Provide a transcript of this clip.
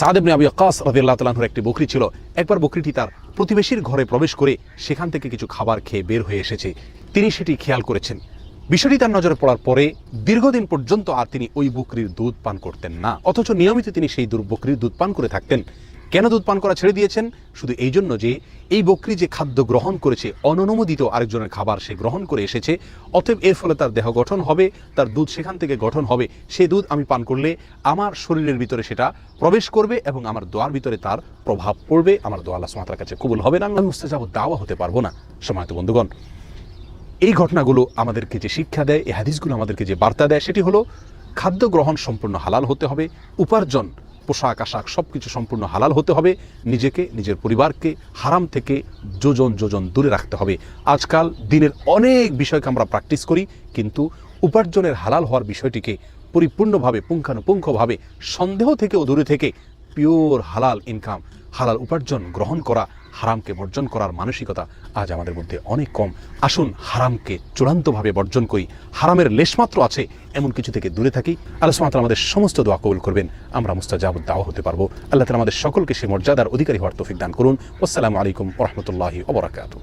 সাদেবনে আবি আকাস তাআলার একটি বকরি ছিল। একবার বকরিটি তার প্রতিবেশীর ঘরে প্রবেশ করে সেখান থেকে কিছু খাবার খেয়ে বের হয়ে এসেছে। তিনি সেটি খেয়াল করেছেন। বিষয়টি তার নজরে পড়ার পরে দীর্ঘদিন পর্যন্ত আর তিনি ওই বকরির দুধ পান করতেন না। অথচ নিয়মিত তিনি সেই দুর্বকরির দুধ পান করে থাকতেন। কেন দুধ পান করা ছেড়ে দিয়েছেন? শুধু এই জন্য যে এই বকরি যে খাদ্য গ্রহণ করেছে, অননুমোদিত আরেকজনের খাবার সে গ্রহণ করে এসেছে, অতএব এর ফলে তার দেহ গঠন হবে, তার দুধ সেখান থেকে গঠন হবে। সে দুধ আমি পান করলে আমার শরীরের ভিতরে সেটা প্রবেশ করবে এবং আমার দোয়ার ভিতরে তার প্রভাব পড়বে। আমার দোয়া আল্লাহ কাছে কবুল হবে না। আমি মুস্তাজাব দাওয়া হতে পারব না। সময়ত বন্ধুগণ, এই ঘটনাগুলো আমাদেরকে যে শিক্ষা দেয়, এই হাদিসগুলো আমাদেরকে যে বার্তা দেয়, সেটি হলো খাদ্য গ্রহণ সম্পূর্ণ হালাল হতে হবে, উপার্জন পোশাক আশাক সব কিছু সম্পূর্ণ হালাল হতে হবে। নিজেকে, নিজের পরিবারকে হারাম থেকে যোজন যোজন দূরে রাখতে হবে। আজকাল দিনের অনেক বিষয়কে আমরা প্র্যাকটিস করি, কিন্তু উপার্জনের হালাল হওয়ার বিষয়টিকে পরিপূর্ণভাবে, পুঙ্খানুপুঙ্খভাবে, সন্দেহ থেকেও দূরে থেকে পিওর হালাল ইনকাম হালাল উপার্জন গ্রহণ করা, হারামকে বর্জন করার মানসিকতা আজ আমাদের মধ্যে অনেক কম। আসুন হারামকে চূড়ান্তভাবে বর্জন করি। হারামের লেশমাত্র আছে, এমন কিছু থেকে দূরে থাকি। আল্লাহ সুবহানাহু আমাদের সমস্ত দোয়া কবুল করবেন। আমরা মুস্তাজাব দাওয়া হতে পারব। আল্লাহ তালা আমাদের সকলকে সে মর্যাদার অধিকারী হওয়ার তৌফিক দান করুন। আসসালামু আলাইকুম রহমতুল্লাহি ওবরাকাতু